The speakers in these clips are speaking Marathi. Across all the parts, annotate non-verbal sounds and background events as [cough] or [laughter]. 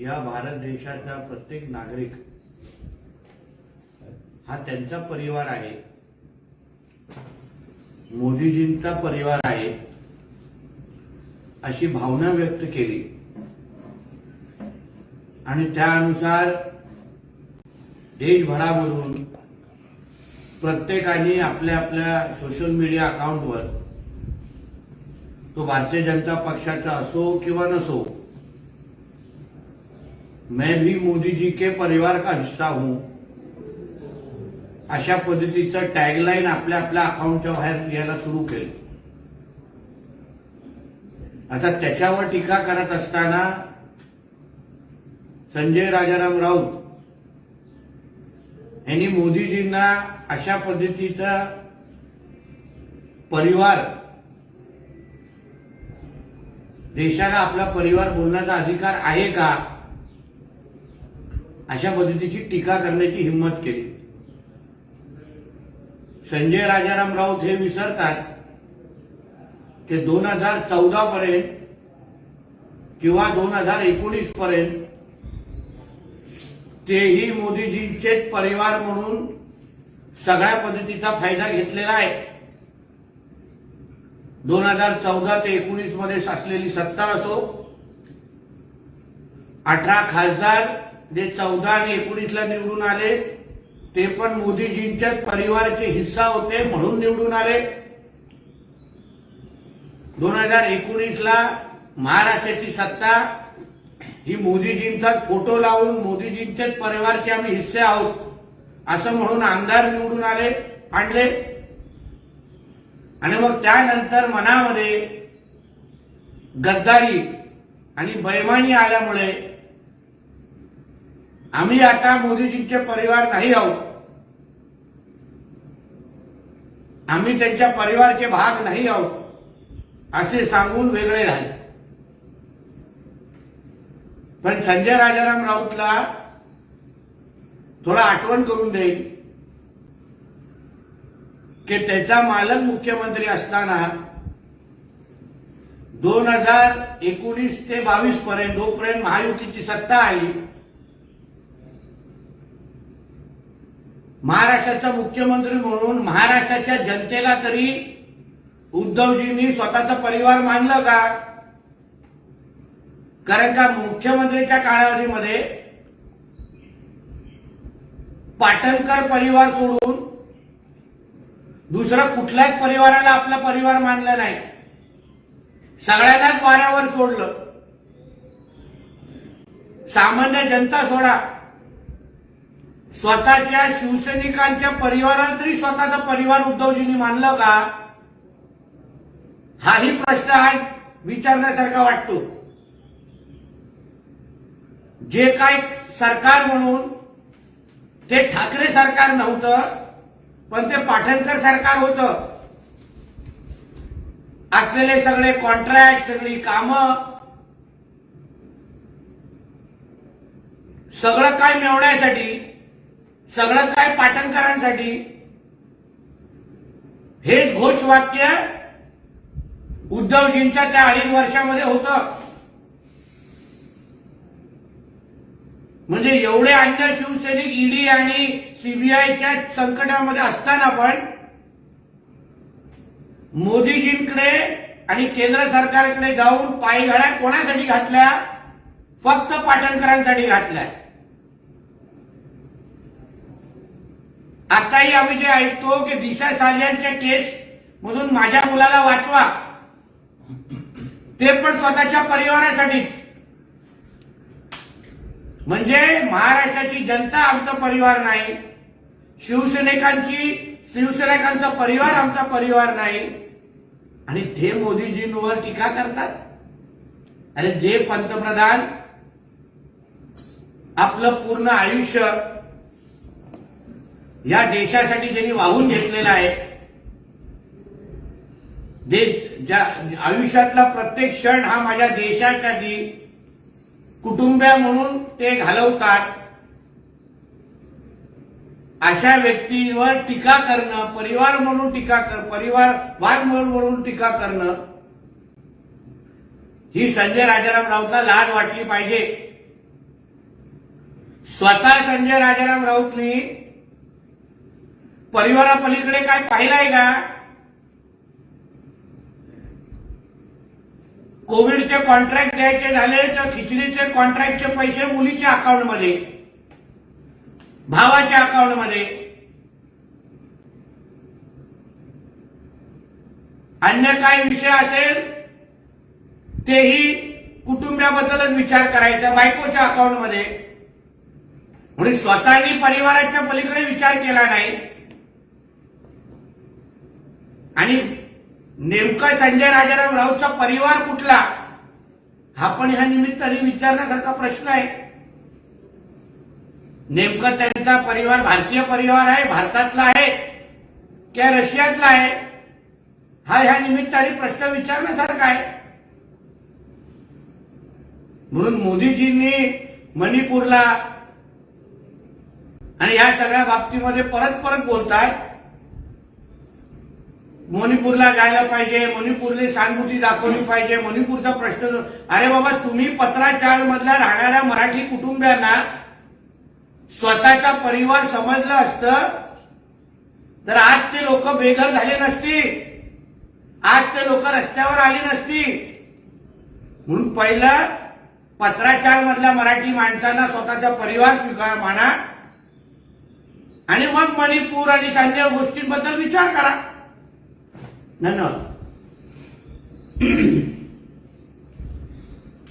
या भारत देशाचा प्रत्येक नागरिक हा त्यांचा परिवार आहे. मोदीजींचा परिवार आहे. अशी भावना व्यक्त केली. आणि त्यानुसार देशभरामधून प्रत्येकाने आपल्या आपल्या सोशल मीडिया अकाउंटवर तो भारतीय जनता पक्षाचा असो किंवा नसो मैं भी मोदी जी के परिवार का हिस्सा हूं। अशा पद्धतीचं टॅगलाईन आपल्या आपल्या अकाउंटच्या बाहेर यायला सुरू केलं. आता त्याच्यावर टीका करत असताना संजय राजाराम राऊत यांनी मोदीजींना अशा पद्धतीचा परिवार देशाला आपला परिवार बोलण्याचा अधिकार आहे का? अशा पद्धतीची टीका करण्याची हिंमत केली. संजय राजाराम राऊत हे विसरतात ते दोन हजार चौदा पर्यंत किंवा दोन हजार एकोणीस पर्यंत तेही मोदीजींचेच परिवार म्हणून सगळ्या पद्धतीचा फायदा घेतलेला आहे. दोन हजार चौदा ते एकोणीसमध्ये असलेली सत्ता असो अठरा खासदार जे चौदा आणि एकोणीसला निवडून आले ते पण मोदीजींच्याच परिवाराचे हिस्सा होते म्हणून निवडून आले. दोन हजार एकोणीसला महाराष्ट्राची सत्ता ही मोदीजींचा फोटो लावून मोदीजींच्याच परिवारचे आम्ही हिस्से आहोत असं म्हणून आमदार निवडून आले आणले आणि मग त्यानंतर मनामध्ये गद्दारी आणि बैमानी आल्यामुळे आम्ही आता मोदीजींचे परिवार नाही आहोत. आम्ही त्यांच्या परिवारचे भाग नाही आहोत असे सांगून वेगळे झाले पण संजय राजाराम राऊतला थोडा आठवण करून देईल की त्याचा मालक मुख्यमंत्री असताना दोन हजार एकोणीस ते बावीस पर्यंत जोपर्यंत महायुतीची सत्ता आली महाराष्ट्राचा मुख्यमंत्री म्हणून महाराष्ट्राच्या जनतेला तरी उद्धवजींनी स्वतःचा परिवार मानलं का? कारण का मुख्यमंत्रीच्या कालावधीमध्ये पाटणकर परिवार सोडून दुसरं कुठल्याच परिवाराला आपला परिवार मानला नाही. सगळ्यांनाच वाऱ्यावर सोडलं. सामान्य जनता सोडा. स्वतःच्या शिवसैनिकांच्या परिवाराला तरी स्वतःचा परिवार उद्धवजींनी मानलं का? हाही प्रश्न हा विचारण्यासारखा वाटतो. जे काय सरकार म्हणून ते ठाकरे सरकार नव्हतं पण ते पाठणकर सरकार होतं. असलेले सगळे कॉन्ट्रॅक्ट सगळी कामं सगळं काय मिळवण्यासाठी सगळं काय पाटणकरांसाठी? हे घोषवाक्य उद्धवजींच्या त्या अडीच वर्षामध्ये होत. म्हणजे एवढे अन्य शिवसैनिक ईडी आणि सीबीआयच्या संकटामध्ये असताना पण मोदीजींकडे आणि केंद्र सरकारकडे जाऊन पायघड्या कोणासाठी घातल्या? फक्त पाटणकरांसाठी घातल्या. आताही आम्ही जे ऐकतो की दिशा साल्यांच्या केस मधून माझ्या मुलाला वाचवा. ते पण स्वतःच्या परिवारासाठीच म्हणजे महाराष्ट्राची जनता आमचा परिवार नाही. शिवसैनिकांची शिवसैनिकांचा परिवार आमचा परिवार नाही. आणि ते मोदीजींवर टीका करतात अरे जे पंतप्रधान आपलं पूर्ण आयुष्य या देशासाठी ज्यांनी वाहून घेतलेलं आहे देश ज्या आयुष्यातला प्रत्येक क्षण हा माझ्या देशासाठी कुटुंबिया म्हणून ते घालवतात अशा व्यक्तीवर टीका करणं परिवार म्हणून टीका कर परिवार वाद म्हणून टीका करणं ही संजय राजाराम राऊतला लाज वाटली पाहिजे. स्वतः संजय राजाराम राऊतनी परिवारापलीकडे काय पाहिलंय का? कोविडचे कॉन्ट्रॅक्ट द्यायचे झाले तर खिचडीचे कॉन्ट्रॅक्टचे पैसे मुलीच्या अकाउंटमध्ये भावाच्या अकाउंटमध्ये अन्य काही विषय असेल तेही कुटुंबाबद्दलच विचार करायचा बायकोच्या अकाउंटमध्ये म्हणजे स्वतःनी परिवाराच्या पलीकडे विचार केला नाही. आणि नेमका संजय राजाराम राऊतचा परिवार कुठला? हा पण ह्या निमित्ताने विचारण्यासारखा प्रश्न आहे. नेमकं त्यांचा परिवार भारतीय परिवार आहे भारतातला आहे किंवा रशियातला आहे? हा ह्या निमित्ताने प्रश्न विचारण्यासारखा आहे. म्हणून मोदीजींनी मणिपूरला आणि या सगळ्या बाबतीमध्ये परत परत बोलतात मणिपूरला जायला पाहिजे मणिपूरने सहानुभूती दाखवली पाहिजे मणिपूरचा प्रश्न अरे बाबा तुम्ही पत्राचार मधल्या राहणाऱ्या मराठी कुटुंबियांना स्वतःचा परिवार समजलं असतं तर आज ते लोक बेघर झाले नसती आज ते लोक रस्त्यावर आली नसती म्हणून पहिलं पत्राचार मधल्या मराठी माणसांना स्वतःचा परिवार स्वीकार माना आणि मग मणिपूर आणि अन्य गोष्टींबद्दल विचार करा. धन्यवाद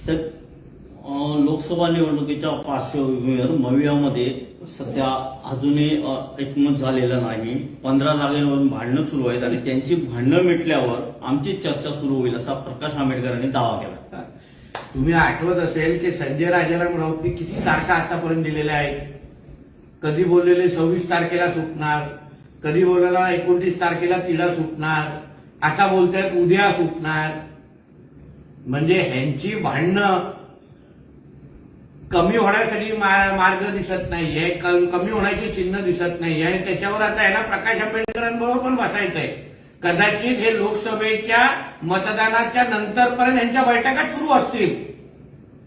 तर [clears throat] लोकसभा निवडणुकीच्या पार्श्वभूमीवर मवियामध्ये सध्या अजूनही एकमत झालेलं नाही. पंधरा जागेवरून भांडणं सुरू आहेत आणि त्यांची भांडणं मिटल्यावर आमची चर्चा सुरू होईल असा प्रकाश आंबेडकरांनी दावा केला. तुम्ही आठवत असेल की संजय राजाराम राऊतनी किती तारखा आतापर्यंत दिलेल्या आहेत? कधी बोललेले सव्वीस तारखेला सुटणार? कधी बोललेला एकोणतीस तारखेला तिला सुटणार? आता बोलतायत उद्या सुटणार. म्हणजे ह्यांची भांडणं कमी होण्यासाठी मार्ग दिसत नाहीये कमी होण्याची चिन्ह दिसत नाहीये आणि त्याच्यावर आता यांना प्रकाश आंबेडकरांबरोबर पण बसायचंय. कदाचित हे लोकसभेच्या मतदानाच्या नंतरपर्यंत यांच्या बैठका सुरू असतील.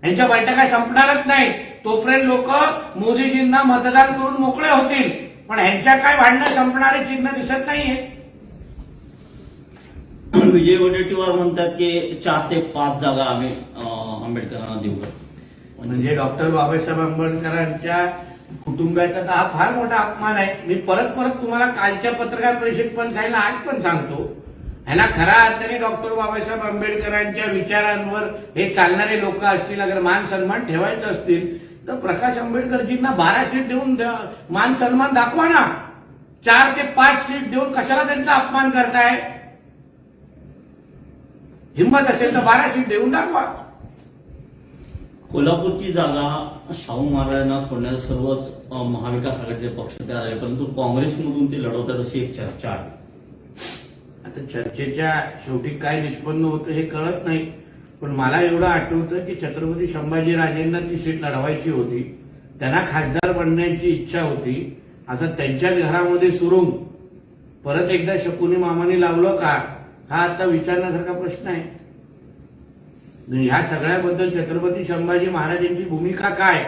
यांच्या बैठका संपणारच नाही. तोपर्यंत लोक मोदीजींना मतदान करून मोकळे होतील. पण ह्यांच्या काय भांडणं संपणारे चिन्ह दिसत नाहीये. विजय वडेट्टीवार म्हणतात की चार ते पाच जागा आम्ही आंबेडकरांना देऊ. म्हणजे डॉक्टर बाबासाहेब आंबेडकरांच्या कुटुंबाचा तर हा फार मोठा अपमान आहे. मी परत परत तुम्हाला कालच्या पत्रकार परिषद पण सांगितलं आज पण सांगतो. ह्याला खऱ्या अर्थाने डॉक्टर बाबासाहेब आंबेडकरांच्या विचारांवर हे चालणारे लोक असतील अगर मान सन्मान ठेवायचं असतील तर प्रकाश आंबेडकरजींना बारा सीट देऊन मान सन्मान दाखवा ना. चार ते पाच सीट देऊन कशाला त्यांचा अपमान करताय? हिंमत असेल तर बारा सीट देऊन दाखवा. कोल्हापूरची जागा शाहू महाराजांना सोडण्यास सर्वच महाविकास आघाडीचे पक्ष तयार आहे परंतु काँग्रेसमधून ते लढवतात अशी एक चर्चा आहे. आता चर्चेच्या शेवटी काय निष्पन्न होतं हे कळत नाही. पण मला एवढं आठवतं की छत्रपती संभाजीराजेंना ती सीट लढवायची होती. त्यांना खासदार बनण्याची इच्छा होती. आता त्यांच्याच घरामध्ये सुरुंग. परत एकदा शकुनी मामाने लावलं का? हा आता विचारण्यासारखा प्रश्न आहे. म्हणजे ह्या सगळ्याबद्दल छत्रपती संभाजी महाराजांची भूमिका काय?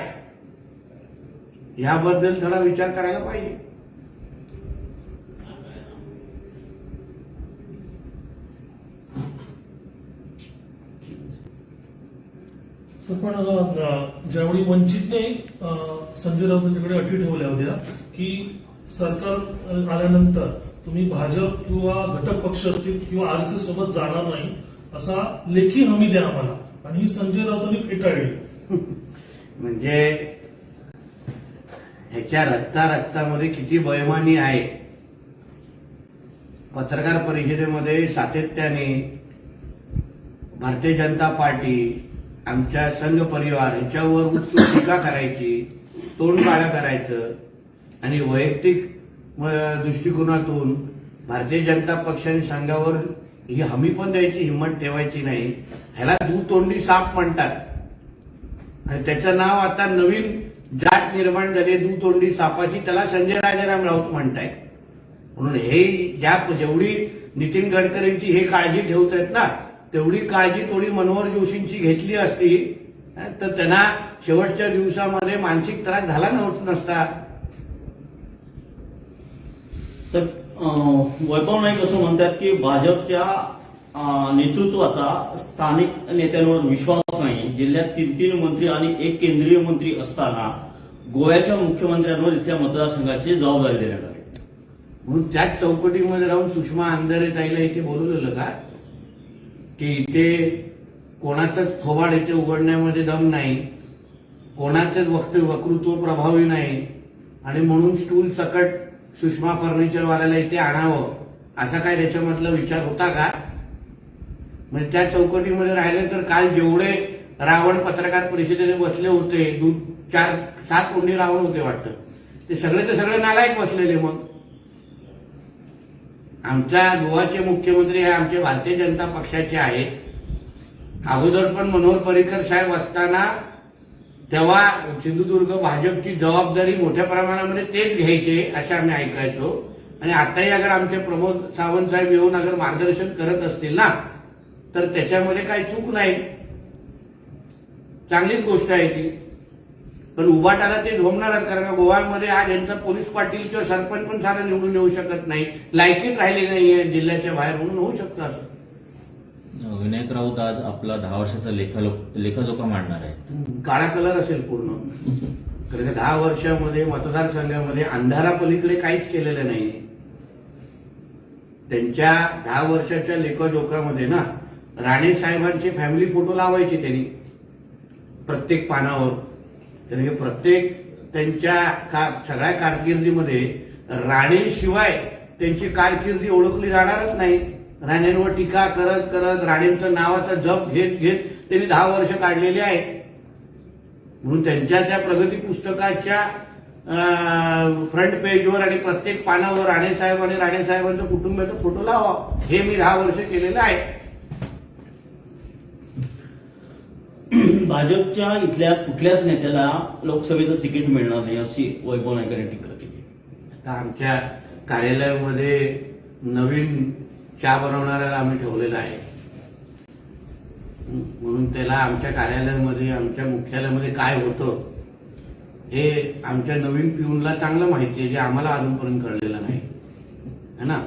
ह्याबद्दल थोडा विचार करायला पाहिजे. सर पण ज्यावेळी वंचितने संजय राऊतांच्याकडे अटी ठेवल्या होत्या की सरकार आल्यानंतर तुम्ही भाजप किंवा घटक पक्ष असतील किंवा आरएसएस सोबत जाणार नाही असा लेखी हमी द्या आम्हाला. आणि ही संजय राऊतांनी फेटाळली. [laughs] म्हणजे ह्याच्या रक्ता रक्तामध्ये किती बैमानी आहे. पत्रकार परिषदेमध्ये सातत्याने भारतीय जनता पार्टी आमच्या संघ परिवार ह्याच्यावर उत्सुक टीका करायची तोंड काळं करायचं आणि वैयक्तिक दृष्टिकोनातून भारतीय जनता पक्षाने संघावर ही हमी पण द्यायची हिंमत ठेवायची नाही. ह्याला दुतोंडी साप म्हणतात. आणि त्याचं नाव आता नवीन जात निर्माण झाली दुतोंडी सापाची. त्याला संजय राजाराम राऊत म्हणताय म्हणून हे ज्या जेवढी नितीन गडकरींची हे काळजी ठेवत आहेत ना तेवढी काळजी थोडी मनोहर जोशींची घेतली असती. तर त्यांना शेवटच्या दिवसामध्ये मानसिक त्रास झाला नव्हता नसता. तर वैभव नाईक असं म्हणतात की भाजपच्या नेतृत्वाचा स्थानिक नेत्यांवर विश्वास नाही. जिल्ह्यात तीन तीन मंत्री आणि एक केंद्रीय मंत्री असताना गोव्याच्या मुख्यमंत्र्यांवर इथल्या मतदारसंघाची जबाबदारी देण्यात आली. म्हणून त्याच चौकटीमध्ये राहून सुषमा अंधारे ताईला इथे बोलवलेलं का? की इथे कोणाचाच थोबाड इथे उघडण्यामध्ये दम नाही कोणाचंच वक्त वक्तृत्व प्रभावी नाही आणि म्हणून स्टूल सकट सुषमा फर्निचरवाल्याला इथे आणावं असा काय त्याच्यामधला विचार होता का? म्हणजे त्या चौकटीमध्ये राहिले तर काल जेवढे रावण पत्रकार परिषदेने बसले होते दूध चार सात कोंडी रावण होते वाटतं. ते सगळे ते सगळे नालायक बसलेले मग. आमच्या गोवाचे मुख्यमंत्री हे आमचे भारतीय जनता पक्षाचे आहेत. अगोदर पण मनोहर पर्रिकर साहेब असताना तेव्हा सिंधुदुर्ग भाजपची जबाबदारी मोठ्या प्रमाणामध्ये तेच घ्यायचे असे आम्ही ऐकायचो. आणि आताही अगर आमचे प्रमोद सावंत साहेब येऊन अगर मार्गदर्शन करत असतील ना तर त्याच्यामध्ये काही चूक नाही. चांगलीच गोष्ट आहे ती. पण उभाटाला ते झोमणारच कारण का गोव्यामध्ये आज यांचा पोलीस पाटील किंवा सरपंच पण सारा निवडून येऊ शकत नाही. लायकीत राहिले नाहीये जिल्ह्याच्या बाहेर म्हणून होऊ शकतं असं. विनायक राऊत आज आपला दहा वर्षाचा लेखा लेखाजोखा मांडणार आहे काळा कलर असेल पूर्ण. कारण दहा वर्षामध्ये मतदारसंघामध्ये अंधारापलीकडे काहीच केलेलं नाही. त्यांच्या दहा वर्षाच्या लेखाजोखामध्ये ना राणे साहेबांचे फॅमिली फोटो लावायचे त्यांनी. प्रत्येक पानावर. कारण की प्रत्येक त्यांच्या का सगळ्या कारकिर्दीमध्ये राणेशिवाय त्यांची कारकिर्दी ओळखली जाणारच नाही. राणेंवर टीका करत करत राणेंचं नावाचा जप घेत घेत त्यांनी दहा वर्ष काढलेली आहे. म्हणून त्यांच्या त्या प्रगती पुस्तकाच्या फ्रंट पेजवर आणि प्रत्येक पानावर राणेसाहेब आणि राणेसाहेबांच्या कुटुंबाचा फोटो लावा. हे मी दहा वर्ष केलेलं आहे. भाजपच्या इथल्या कुठल्याच नेत्याला लोकसभेचं तिकीट मिळणार नाही अशी वैभव नाईकांनी टीका केली. आता आमच्या कार्यालयामध्ये नवीन चहा बनवणाऱ्याला आम्ही ठेवलेला आहे. म्हणून त्याला आमच्या कार्यालयामध्ये आमच्या मुख्यालयामध्ये काय होतं हे आमच्या नवीन पिऊनला चांगलं माहिती आहे जे आम्हाला अजूनपर्यंत कळलेलं नाही. है ना?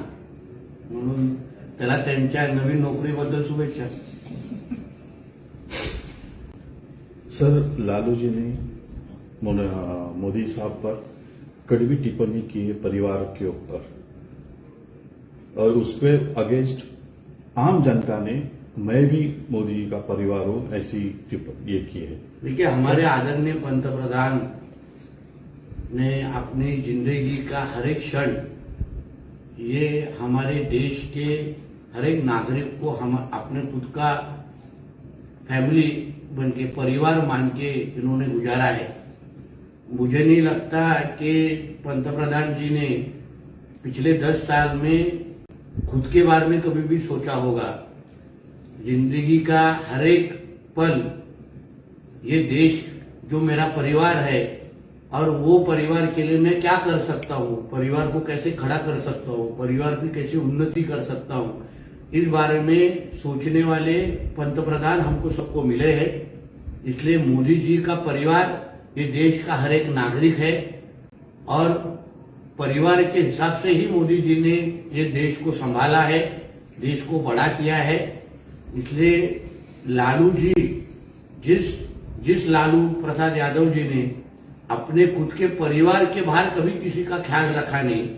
म्हणून त्याला त्यांच्या नवीन नोकरीबद्दल शुभेच्छा. सर लालू ने मोदी साहब पर कड़वी टिप्पणी की परिवार के ऊपर. और उसके अगेंस्ट आम जनता ने मैं भी मोदी जी का परिवार हूँ ऐसी ये की है। देखिए, हमारे आदरणीय पंतप्रधान ने अपनी ज़िंदगी का हर एक क्षण, ये हमारे देश के हर एक नागरिक को हम अपने खुद का फैमिली बन के, परिवार मान के इन्होंने गुजारा है। मुझे नहीं लगता कि पंतप्रधान जी ने पिछले दस साल में खुद के बारे में कभी भी सोचा होगा। ज़िंदगी का हर एक पल, ये देश जो मेरा परिवार है, और वो परिवार के लिए मैं क्या कर सकता हूँ? परिवार को कैसे खड़ा कर सकता हूँ? परिवार की कैसे उन्नति कर सकता हूँ? इस बारे में सोचने वाले पंतप्रधान हमको सबको मिले हैं। इसलिए मोदी जी का परिवार, ये देश का हर एक नागरिक है, और परिवार के हिसाब से ही मोदी जी ने ये देश को संभाला है, देश को बड़ा किया है। इसलिए लालू जी, जिस जिस लालू प्रसाद यादव जी ने अपने खुद के परिवार के बाहर कभी किसी का ख्याल रखा नहीं,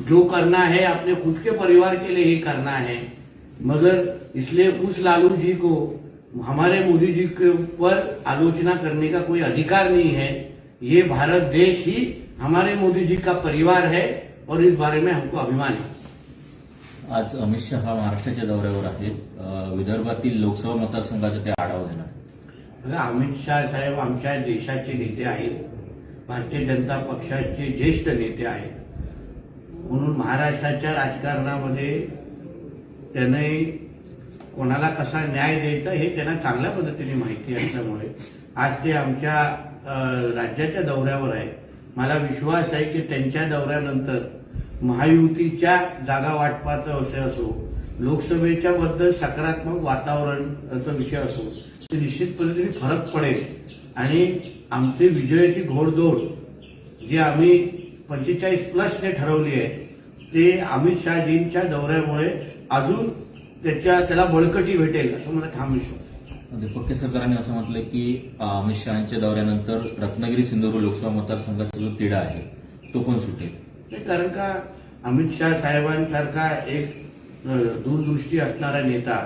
जो करना है अपने खुद के परिवार के लिए ही करना है। मगर इसलिए उस लालू जी को, हमारे मोदी जी के ऊपर आलोचना करने का कोई अधिकार नहीं है। ये भारत देश ही हमारे मोदी जी का परिवार है और इस बारे में हमको अभिमान है। आज अमित शहा महाराष्ट्राच्या दौऱ्यावर आहेत. विदर्भातील लोकसभा मतदारसंघाचा ते आढावा देणार आहेत. बघा अमित शाह साहेब आमच्या देशाचे नेते आहेत. भारतीय जनता पक्षाचे ज्येष्ठ नेते आहेत. म्हणून महाराष्ट्राच्या राजकारणामध्ये त्याने कोणाला कसा न्याय द्यायचा हे त्यांना चांगल्या पद्धतीने माहिती असल्यामुळे आज ते आमच्या राज्याच्या दौऱ्यावर आहे मला विश्वास आहे की त्यांच्या दौऱ्यानंतर महायुतीच्या जागा वाटपाचा विषय असो लोकसभेच्या बद्दल सकारात्मक वातावरणाचा विषय असो ते निश्चित पद्धतीने फरक पडेल. आणि आमची विजयाची घोडदौड जी आम्ही पंचेचाळीस प्लस जे ठरवली आहे ते अमित शहाजींच्या दौऱ्यामुळे अजून त्याच्या त्याला बळकटी भेटेल असं मला ठाम विश्वास आहे. दीपक केसरकरांनी असं म्हटलं की अमित शहाच्या दौऱ्यानंतर रत्नागिरी सिंधुदुर्ग लोकसभा मतदारसंघाचा जो तिढा आहे तो पण सुटेल कारण का अमित शहा साहेबांसारखा एक दूरदृष्टी असणारा नेता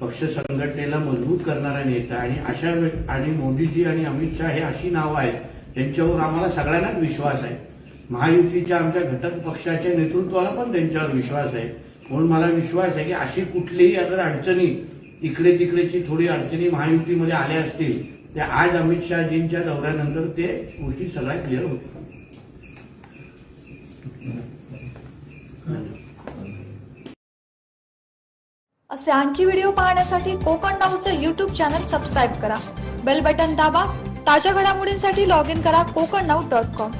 पक्ष संघटनेला मजबूत करणारा नेता आणि अशा आणि मोदीजी आणि अमित शहा हे अशी नावं आहेत त्यांच्यावर आम्हाला सगळ्यांनाच विश्वास आहे महायुतीच्या आमच्या घटक पक्षाच्या नेतृत्वाला पण त्यांच्यावर विश्वास आहे म्हणून मला विश्वास आहे की अशी कुठलीही अगर अडचणी इकडे तिकडेची थोडी अडचणी महायुतीमध्ये आल्या असतील त्या आज अमित शहाजींच्या दौऱ्यानंतर ते गोष्टी सगळ्या क्लिअर होतील. असे आणखी व्हिडिओ पाहण्यासाठी कोकण नाऊचं यूट्यूब चॅनल सबस्क्राईब करा. बेल बटन दाबा. ताज्या घडामोडींसाठी लॉग इन करा कोकण नाऊ डॉट कॉम